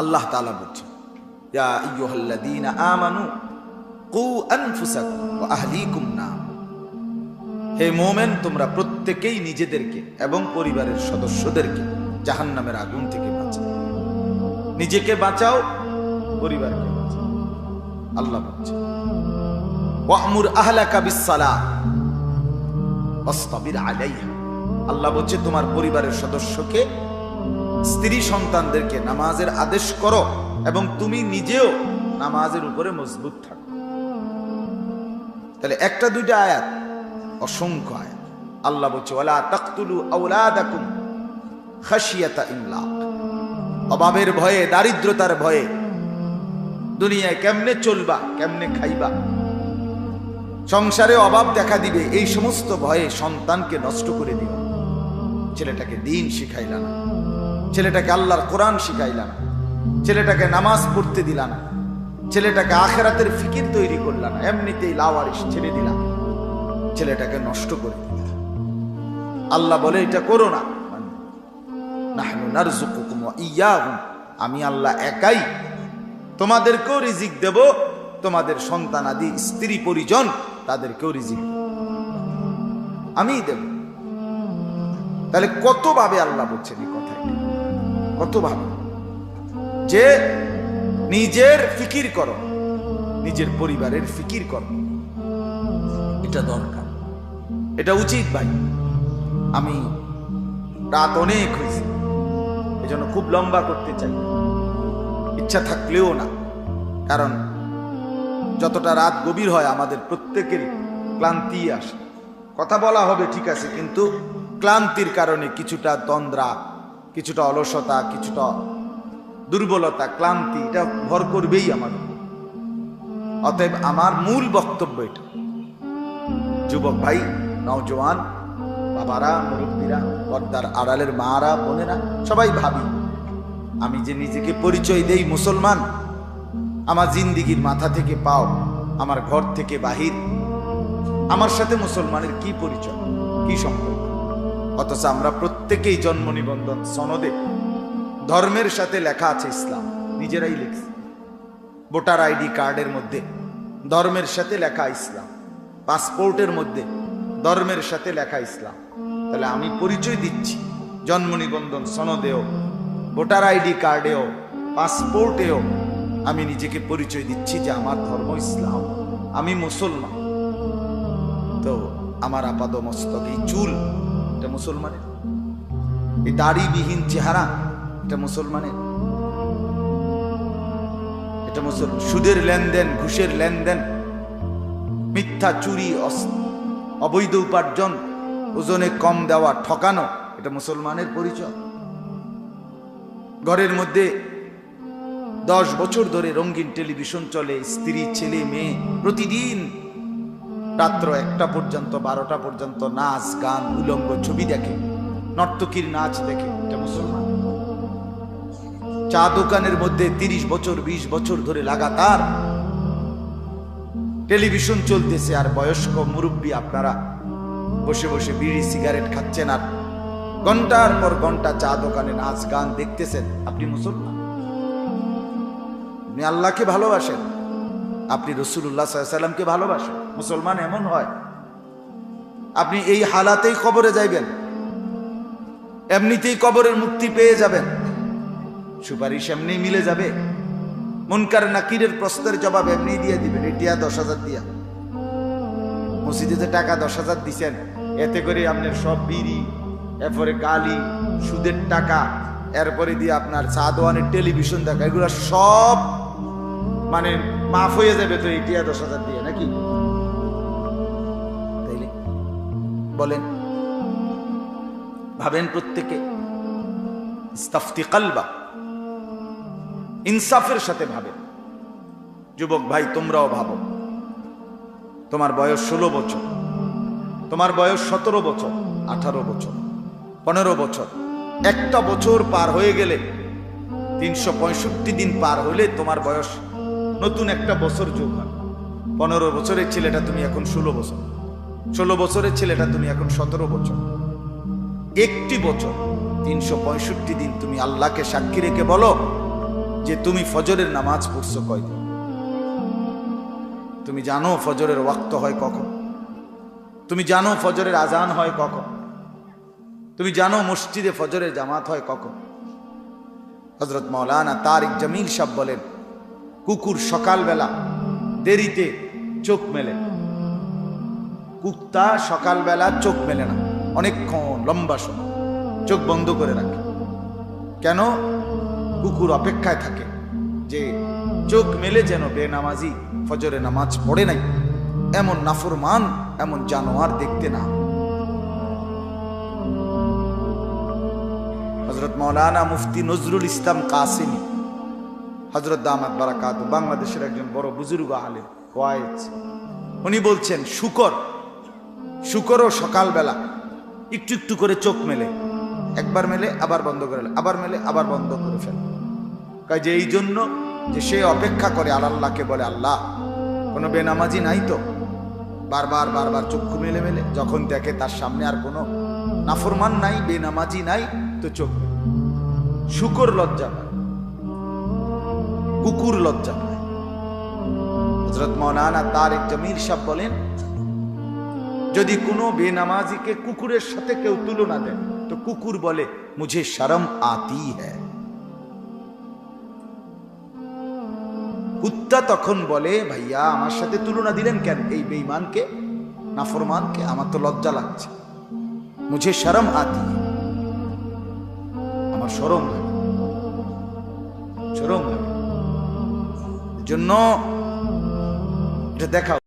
আল্লাহ আইয়ুহাল্লাযীনা আমানু কু আহলিকুম হে মোমেন, তোমরা প্রত্যেকেই নিজেদেরকে এবং পরিবারের সদস্যদেরকে জাহান্নামের আগুন থেকে বাঁচাও। নিজেকে বাঁচাও, পরিবারকে আল্লাহ বলছে ওয়ামুর আহলাকা বিসসালাহ, ওয়াসতাবির আলাইহা। আল্লাহ বলছে, তোমার পরিবারের সদস্যকে স্ত্রী সন্তানদেরকে নামাজের আদেশ করো এবং তুমি নিজেও নামাজের উপরে মজবুত থাকো। তাহলে একটা দুইটা আয়াত, অসংখ্য আয়াত। আল্লাহ বলছে, ওয়ালা তাকতুলু আওলাদাকুম খাশিয়াতা ইমলাক। অভাবের ভয়ে, দারিদ্রতার ভয়ে দুনিয়ায় কেমনে চলবা, কেমনে খাইবা? সংসারে অভাব দেখা দিবে, এই সমস্ত ভয়ে সন্তানকে নষ্ট করে দিও। ছেলেটাকে দিন শিখাইলা না। ছেলেটাকে আল্লাহর কোরআন শিখাইলা না ছেলেটাকে নামাজ পড়তে দিলা না ছেলেটাকে আখেরাতের ফিকির তৈরি করলা না এমনিতেই লাওয়ারিস ছেড়ে দিলাম, ছেলেটাকে নষ্ট করে দিলা আল্লাহ বলে, এটা করো না। আমি আল্লাহ একাই তোমাদেরকেও রিজিক দেব, তোমাদের সন্তান আদি, স্ত্রী, পরিজন তাদেরকেও রিজিক। আমিই দেব। তাহলে কতভাবে আল্লাহ বলছেন এই কথাটা? কতভাবে যে নিজের ফিকির করো, নিজের পরিবারের ফিকির করো। এটা দরকার। এটা উচিত ভাই। আমি রাত অনেক হয়েছে, এজন্য খুব লম্বা করতে চাই। ইচ্ছা থাকলেও না, কারণ যতটা রাত গভীর হয় আমাদের প্রত্যেকের ক্লান্তি আসে। কথা বলা হবে ঠিক আছে, কিন্তু ক্লান্তির কারণে কিছুটা তন্দ্রা কিছুটা অলসতা, কিছুটা দুর্বলতা, ক্লান্তি, এটা ভর করবেই আমার অতএব আমার মূল বক্তব্য এটা। যুবক ভাই, নওজোয়ান, বাবারা, মুরব্বীরা, পর্দার আড়ালের মারা, বোনেরা, সবাই ভাবি, আমি যে নিজেকে পরিচয় দেই মুসলমান, আমার জিন্দিগির মাথা থেকে পাও, আমার ঘর থেকে বাহির, আমার সাথে মুসলমানের কি পরিচয়, কি সম্পর্ক? অথচ আমরা প্রত্যেকেই জন্ম নিবন্ধন সনদে। ধর্মের সাথে লেখা আছে ইসলাম। নিজেরাই লিখছি। ভোটার আইডি কার্ডের মধ্যে ধর্মের সাথে লেখা ইসলাম। পাসপোর্টের মধ্যে ধর্মের সাথে লেখা ইসলাম। তাহলে আমি পরিচয় দিচ্ছি জন্ম নিবন্ধন সনদেও, ভোটার আইডি কার্ডেও, পাসপোর্টেও আমি নিজেকে পরিচয় দিচ্ছি যে আমার ধর্ম ইসলাম। আমি মুসলমান। তো আমার আপাদ মস্তক চুল, এটা মুসলমানের? এই দাড়িবিহীন চেহারা এটা মুসলমানের। এটা মুসলমান সুদের লেনদেন, ঘুষের লেনদেন, মিথ্যা চুরি অবৈধ উপার্জন, ওজনে কম দেওয়া, ঠকানো, এটা মুসলমানের পরিচয়। ঘরের মধ্যে দশ বছর ধরে রঙিন টেলিভিশন চলে, স্ত্রী, ছেলে, মেয়ে, প্রতিদিন রাত্র একটা পর্যন্ত, বারোটা পর্যন্ত নাচ, গান, উলঙ্গ ছবি দেখে। নর্তকীর নাচ দেখে, এটা মুসলমান। চা দোকানের মধ্যে তিরিশ বছর ২০ বছর ধরে লাগাতার টেলিভিশন চলতেছে, আর বয়স্ক মুরব্বী আপনারা বসে বসে বিড়ি, সিগারেট খাচ্ছেন, আর ঘণ্টার পর ঘণ্টা চা দোকানে নাচ, গান দেখতেছেন। আপনি মুসলমান? আপনি আল্লাহকে ভালোবাসেন। আপনি রসুল্লাহ সাল্লামকে ভালোবাসেন। মুসলমান এমন হয়। আপনি এই হালাতেই খবরে যাইবেন। এমনিতেই কবরের মুক্তি পেয়ে যাবেন। সুপারিশ এমনি মিলে যাবে। মনকার নাকিরের প্রশ্নের জবাব এমনি দিয়ে দিবেন এটিয়া দশ হাজার দিয়া। মসজিদে যে টাকা দশ হাজার দিছেন, এতে করে আপনার সব বিড়ি, এরপরে গালি, সুদের টাকা, এরপরে দিয়ে আপনার সাদওয়ানের টেলিভিশন দেখা, এগুলো সব মানে মাফ হয়ে যাবে তো এটিয়া দশ হাজার দিয়ে, নাকি? তাইলে বলেন। ভাবেন প্রত্যেকে। কালবা। ইনসাফের সাথে ভাবে যুবক ভাই, তোমরাও ভাবো। তোমার বয়স ষোলো বছর। তোমার বয়স সতেরো বছর, আঠারো বছর, পনেরো বছর। একটা বছর পার হয়ে গেলে, তিনশো পঁয়ষট্টি দিন পার হলে তোমার বয়স নতুন একটা বছর যোগ হয়। পনেরো বছরের ছেলেটা তুমি এখন ষোলো বছর। ষোলো বছরের ছেলেটা তুমি এখন সতেরো বছর। একটি বছর, তিনশো পঁয়ষট্টি দিন তুমি আল্লাহকে সাক্ষী রেখে বলো যে তুমি ফজরের নামাজ পড়ছো কয়দিন? তুমি জানো ফজরের ওয়াক্ত হয় কখন? তুমি জানো ফজরের আজান হয় কখন? তুমি জানো মসজিদে ফজরের জামাত হয় কখন? হজরত মৌলানা তারিক জামিল সাহ বলেন, কুকুর সকালবেলা দেরিতে চোখ মেলে কুত্তা সকালবেলা চোখ মেলে না। অনেকক্ষণ লম্বা সময় চোখ বন্ধ করে রাখে। কেন? কুকুর অপেক্ষায় থাকে যে চোখ মেলে যেন বেনামাজি ফজরে নামাজ পড়ে নাই। এমন নাফরমান, এমন জানোয়ার দেখতে না। হজরত মৌলানা মুফতি নজরুল ইসলাম কাসিমি হজরত দামাত বারাকাত বাংলাদেশের একজন বড় বুজুর্গ আলেম ওয়াইজ উনি বলছেন, শুকর, শুকরও সকালবেলা একটু একটু করে চোখ মেলে। একবার মেলে, আবার বন্ধ করে আবার মেলে, আবার বন্ধ করে ফেলে। কাজে এই জন্য যে সে অপেক্ষা করে আল্লাহকে বলে, আল্লাহ, কোনো বেনামাজি নাই তো? বারবার বারবার চক্ষু মেলে মেলে। যখন দেখে তার সামনে আর কোনো নাফরমান নাই, বেনামাজি নাই, তো চোখ। শুকর লজ্জা পায়। কুকুর লজ্জা পায়। হজরত মৌলানা তারেক জমির সাহ বলেন যদি কোনো বেনামাজিকে কুকুরের সাথে কেউ তুলনা দেয়, তো কুকুর বলে, মুঝে শরম আতি হ্যায়। কুত্তা তখন বলে, ভাইয়া, আমার সাথে তুলনা দিলেন কেন এই বেঈমানকে? নাফরমানকে? আমার তো লজ্জা লাগছে। মুঝে শরম আতি আমার সরম লাগে। সরম লাগে। জন্য এটা দেখা